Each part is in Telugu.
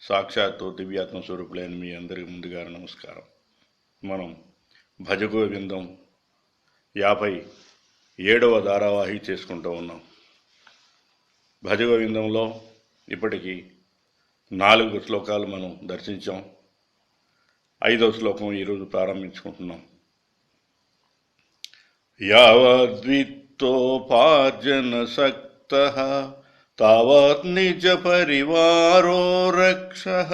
సాక్షాత్తు దివ్యాత్మ స్వరూపులైన మీ అందరికీ ముందుగా నమస్కారం. మనం భజగోవిందం యాభై ఏడవ ధారావాహి చేసుకుంటూ ఉన్నాం. భజగోవిందంలో ఇప్పటికీ నాలుగు శ్లోకాలు మనం దర్శించాం. ఐదవ శ్లోకం ఈరోజు ప్రారంభించుకుంటున్నాం. యావద్విత్తోపార్జనసక్త तावत् निजपरिवारो रक्षः।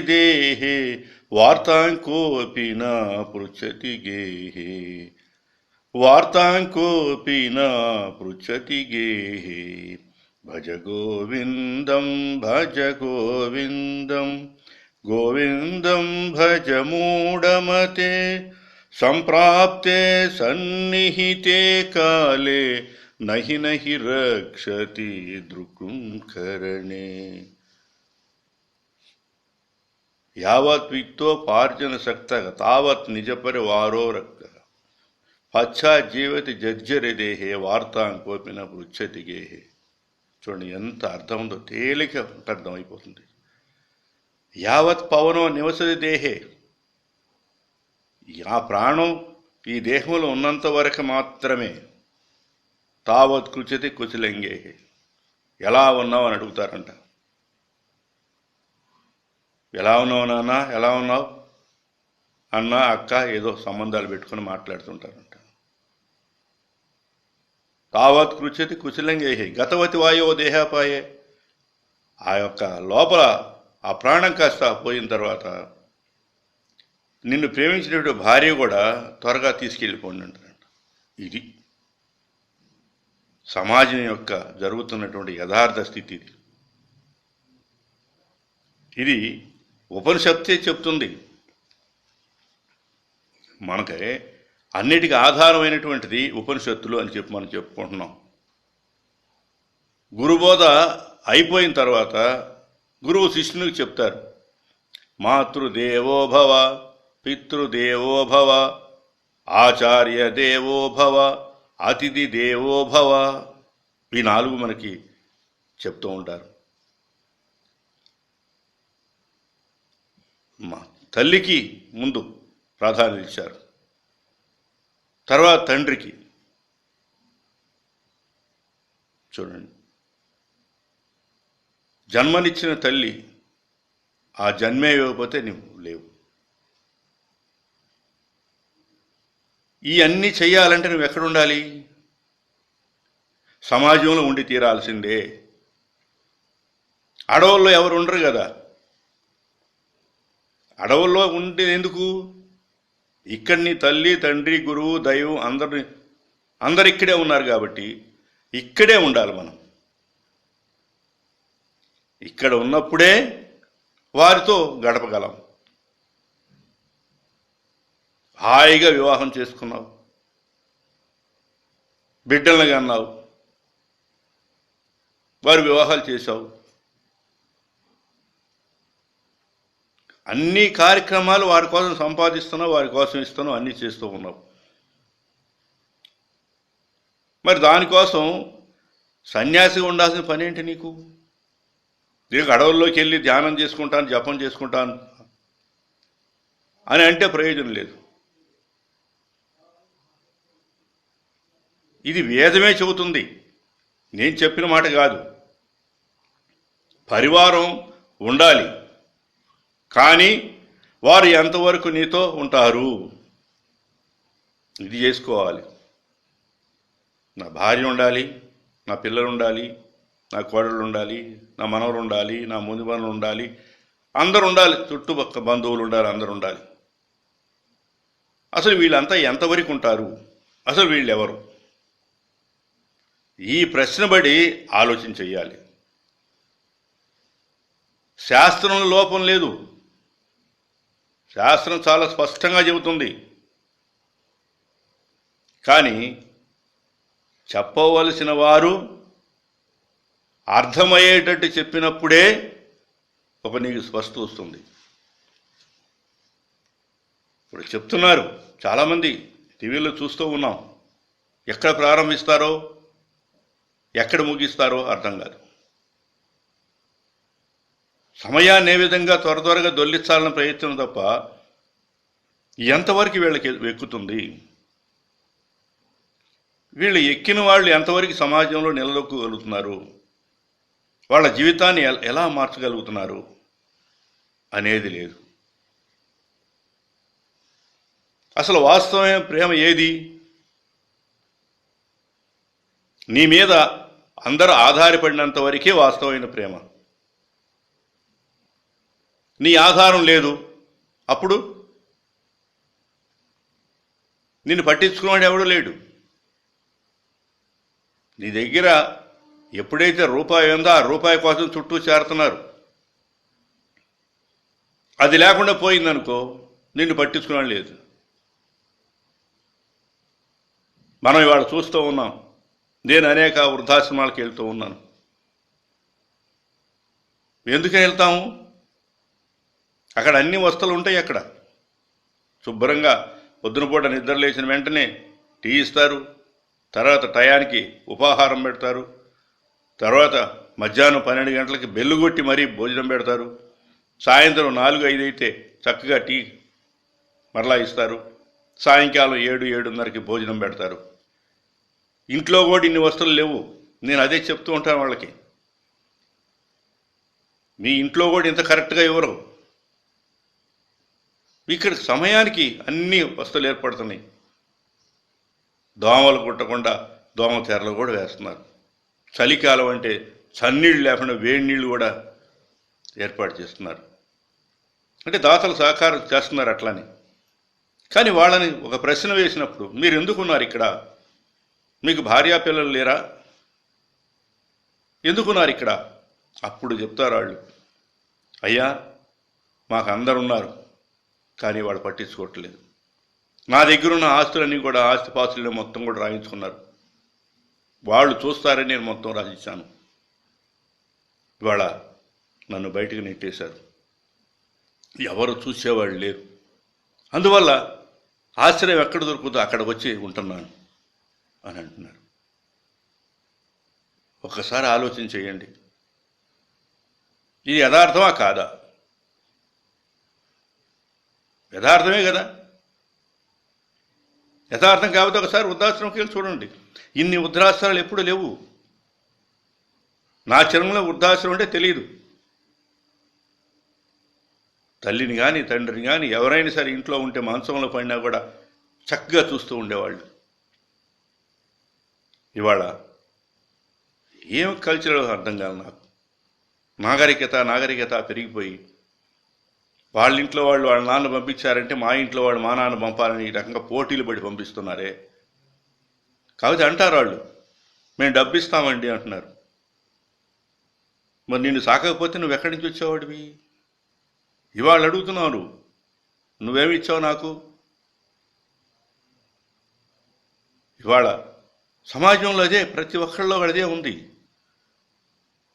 देहे वार्तां कोऽपि न पृच्छति गेहे। वार्तां कोऽपि न पृच्छति गेहे। भज गोविन्दं भज गोविन्दम् गोविन्दं भज मूढमते सम्प्राप्ते सन्निहिते काले नहि नहि रक्षति दृकुं करणे यावत् वित्तोपार्जनशक्तः तावत् निजपरिवारो रक्तः పశ్చాత్ జీవతి జర్జరి దేహే వార్తాం కోపిన పృచ్చతి గేహే చూడండి ఎంత అర్థం ఉందో తేలిక అర్థమైపోతుంది యావత్ పవనో నివసది దేహే ఆ ప్రాణం ఈ దేహంలో ఉన్నంత వరకు మాత్రమే. తావత్ కృచతి కుచలంగే ఎలా ఉన్నావు అని అడుగుతారంట. ఎలా ఉన్నావు నాన్న? ఎలా ఉన్నావు? అన్న అక్క ఏదో సంబంధాలు పెట్టుకొని మాట్లాడుతుంటారంట. తావత్ కృచతి కుశలంగే గతవతి వాయో దేహాపాయే. ఆ యొక్క లోపల ఆ ప్రాణం కాస్త పోయిన తర్వాత నిన్ను ప్రేమించినటువంటి భార్య కూడా త్వరగా తీసుకెళ్ళిపోండి అంటారంట. ఇది సమాజం యొక్క జరుగుతున్నటువంటి యథార్థ స్థితి ఇది. ఇది ఉపనిషత్తే చెప్తుంది. మనకి అన్నిటికీ ఆధారమైనటువంటిది ఉపనిషత్తులు అని చెప్పి మనం చెప్పుకుంటున్నాం. గురుబోధ అయిపోయిన తర్వాత గురువు శిష్యునికి చెప్తారు మాతృదేవోభవ పితృదేవోభవ ఆచార్య దేవోభవ అతిథి దేవోభవ ఈ నాలుగు మనకి చెప్తూ ఉంటారు. మా తల్లికి ముందు ప్రాధాన్యత ఇచ్చారు. తర్వాత తండ్రికి. చూడండి. జన్మనిచ్చిన తల్లి ఆ జన్మే ఇవ్వకపోతే నువ్వు లేవు. ఈ అన్నీ చేయాలంటే నువ్వు ఎక్కడ ఉండాలి సమాజంలో ఉండి తీరాల్సిందే. అడవుల్లో ఎవరు ఉండరు కదా? అడవుల్లో ఉండి ఎందుకు? ఇక్కడ నీ తల్లి తండ్రి గురువు దైవం అందరిని అందరు ఇక్కడే ఉన్నారు కాబట్టి ఇక్కడే ఉండాలి మనం. ఇక్కడ ఉన్నప్పుడే వారితో గడపగలం. హాయిగా వివాహం చేసుకున్నావు. బిడ్డలను కన్నావు. వారు వివాహాలు చేశావు. అన్ని కార్యక్రమాలు వారి కోసం సంపాదిస్తున్నావు వారి కోసం ఇస్తున్నావు అన్నీ చేస్తూ ఉన్నావు. మరి దానికోసం సన్యాసిగా ఉండాల్సిన పని ఏంటి నీకు? నీకు అడవుల్లోకి వెళ్ళి ధ్యానం చేసుకుంటాను జపం చేసుకుంటాను అని అంటే ప్రయోజనం లేదు. ఇది వేదమే చెబుతుంది. నేను చెప్పిన మాట కాదు. పరివారం ఉండాలి. కానీ వారు ఎంతవరకు నీతో ఉంటారు? ఇది చేసుకోవాలి. నా భార్య ఉండాలి నా పిల్లలు ఉండాలి నా కోడళ్ళు ఉండాలి నా మనవలు ఉండాలి నా ముందు మనలు ఉండాలి. అందరు ఉండాలి చుట్టుపక్క బంధువులు ఉండాలి అందరు ఉండాలి. అసలు వీళ్ళంతా ఎంతవరకు ఉంటారు? అసలు వీళ్ళు ఎవరు ఈ ప్రశ్న బడి ఆలోచన చెయ్యాలి. శాస్త్రంలో లోపం లేదు. శాస్త్రం చాలా స్పష్టంగా చెబుతుంది. కానీ చెప్పవలసిన వారు అర్థమయ్యేటట్టు చెప్పినప్పుడే ఒక నీకు స్పష్ట వస్తుంది. ఇప్పుడు చెప్తున్నారు చాలామంది టీవీలో చూస్తూ ఉన్నాం. ఎక్కడ ప్రారంభిస్తారో ఎక్కడ ముగిస్తారో అర్థం కాదు. సమయాన్ని ఏ విధంగా త్వర త్వరగా దొల్లించాలని ప్రయత్నం తప్ప ఎంతవరకు వీళ్ళకి ఎక్కుతుంది? వీళ్ళు ఎక్కిన వాళ్ళు ఎంతవరకు సమాజంలో నిలదొక్కగలుగుతున్నారు? వాళ్ళ జీవితాన్ని ఎలా మార్చగలుగుతున్నారు? అనేది లేదు. అసలు వాస్తవమైన ప్రేమ ఏది? నీ మీద అందరూ ఆధారపడినంత వరకే వాస్తవమైన ప్రేమ. నీ ఆధారం లేదు. అప్పుడు? నిన్ను పట్టించుకునేవాడు ఎవడు లేడు. నీ దగ్గర ఎప్పుడైతే రూపాయి ఉందో ఆ రూపాయి కోసం చుట్టూ చేరుతున్నారు. అది లేకుండా పోయిందనుకో నిన్ను పట్టించుకున్నాడు లేదు. మనం ఇవాళ చూస్తూ ఉన్నాం. నేను అనేక వృద్ధాశ్రమాలకు వెళ్తూ ఉన్నాను. ఎందుకు వెళ్తాము? అక్కడ అన్ని వస్తువులు ఉంటాయి అక్కడ. శుభ్రంగా పొద్దునపూట నిద్ర లేచిన వెంటనే టీ ఇస్తారు తర్వాత టయానికి ఉపాహారం పెడతారు తర్వాత మధ్యాహ్నం పన్నెండు గంటలకి బెల్లు కొట్టి మరీ భోజనం పెడతారు సాయంత్రం నాలుగు ఐదు అయితే చక్కగా టీ మరలా ఇస్తారు సాయంకాలం ఏడు ఏడున్నరకి భోజనం పెడతారు. ఇంట్లో కూడా ఇన్ని వస్తువులు లేవు. నేను అదే చెప్తూ ఉంటాను వాళ్ళకి. మీ ఇంట్లో కూడా ఇంత కరెక్ట్గా ఇవ్వరు ఇక్కడ సమయానికి అన్ని వస్తువులు ఏర్పడుతున్నాయి. దోమలు కుట్టకుండా దోమ తెరలు కూడా వేస్తున్నారు. చలికాలం అంటే చన్నీళ్ళు లేకుండా వేడి నీళ్ళు కూడా ఏర్పాటు చేస్తున్నారు. అంటే దాతలు సహకారం చేస్తున్నారు అట్లానే. కానీ వాళ్ళని ఒక ప్రశ్న వేసినప్పుడు మీరు ఎందుకున్నారు ఇక్కడ? మీకు భార్యా పిల్లలు లేరా? ఎందుకున్నారు ఇక్కడ? అప్పుడు చెప్తారు వాళ్ళు. అయ్యా మాకు అందరు ఉన్నారు కానీ వాడు పట్టించుకోవట్లేదు. నా దగ్గర ఉన్న ఆస్తులన్నీ కూడా ఆస్తిపాస్తులు మొత్తం కూడా రాయించుకున్నారు. వాళ్ళు చూస్తారని నేను మొత్తం రాసిచ్చాను. ఇవాళ నన్ను బయటకు నెట్టేశారు. ఎవరు చూసేవాళ్ళు లేరు. అందువల్ల ఆశ్రయం ఎక్కడ దొరుకుతుందో అక్కడికి వచ్చి ఉంటున్నాను. అని అంటున్నారు. ఒక్కసారి ఆలోచన చేయండి. ఇది యథార్థమా కాదా? యథార్థమే కదా? యథార్థం కాకపోతే ఒకసారి వృద్ధాశ్రమంకి వెళ్ళి చూడండి. ఇన్ని వృద్ధాశ్రమాలు ఎప్పుడు లేవు? నా చర్మంలో వృద్ధాశ్రమం అంటే తెలియదు తల్లిని కానీ తండ్రిని కానీ ఎవరైనా సరే ఇంట్లో ఉంటే మాంసంలో పడినా కూడా చక్కగా చూస్తూ ఉండేవాళ్ళు. ఇవాళ ఏం కల్చరల్ అర్థం కాదు నాకు. నాగరికత నాగరికత పెరిగిపోయి వాళ్ళ ఇంట్లో వాళ్ళు వాళ్ళ నాన్న పంపించారంటే మా ఇంట్లో వాళ్ళు మా నాన్న పంపాలని ఈ రకంగా పోటీలు పడి పంపిస్తున్నారే. కాబట్టి అంటారు వాళ్ళు మేము డబ్బు ఇస్తామండి అంటున్నారు. మరి నిన్ను సాకకపోతే నువ్వు ఎక్కడి నుంచి వచ్చేవాడివి? ఇవాళ అడుగుతున్నావు నువ్వేమి ఇచ్చావు నాకు? ఇవాళ సమాజంలో అదే ప్రతి ఒక్కళ్ళలో అదే ఉంది.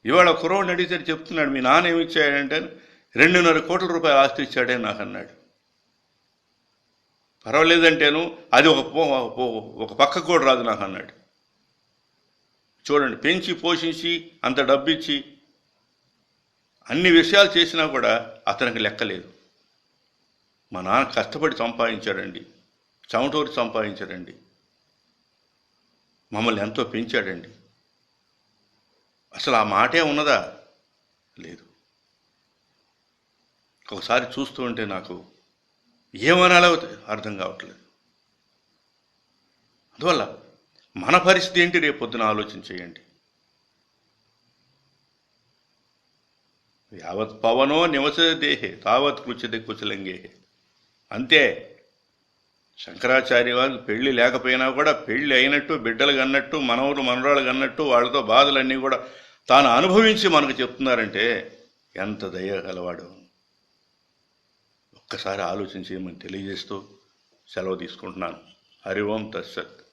ఇవాళ కురవాడిని అడిగితే చెప్తున్నాడు మీ నాన్న ఏమి ఇచ్చాడంటే రెండున్నర కోట్ల రూపాయలు ఆస్తి ఇచ్చాడే నాకు అన్నాడు. పర్వాలేదంటేను అది ఒక ఒక పక్క కూడా రాదు నాకు అన్నాడు. చూడండి పెంచి పోషించి అంత డబ్బు ఇచ్చి అన్ని విషయాలు చేసినా కూడా అతనికి లెక్కలేదు మా నాన్న కష్టపడి సంపాదించాడండి. చెమటూరి సంపాదించాడండి. మమ్మల్ని ఎంతో పెంచాడండి. అసలు ఆ మాటే ఉన్నదా? లేదు. ఒకసారి చూస్తూ ఉంటే నాకు ఏమనాలో అర్థం కావట్లేదు. అందువల్ల మన పరిస్థితి ఏంటి? రేపు పొద్దున ఆలోచన చేయండి. యావత్ పవనో నివస దేహే తావత్ కృచ్యతే కుచలంగేహే. అంతే. శంకరాచార్య వారు పెళ్ళి లేకపోయినా కూడా పెళ్ళి అయినట్టు బిడ్డలు కన్నట్టు మనవరు మనవరాలు కన్నట్టు వాళ్ళతో బాధలన్నీ కూడా తాను అనుభవించి మనకు చెప్తున్నారంటే ఎంత దయ గలవాడు. ఒక్కసారి మనం తెలియజేస్తూ సెలవు తీసుకుంటున్నాను. హరి ఓం తత్సత్.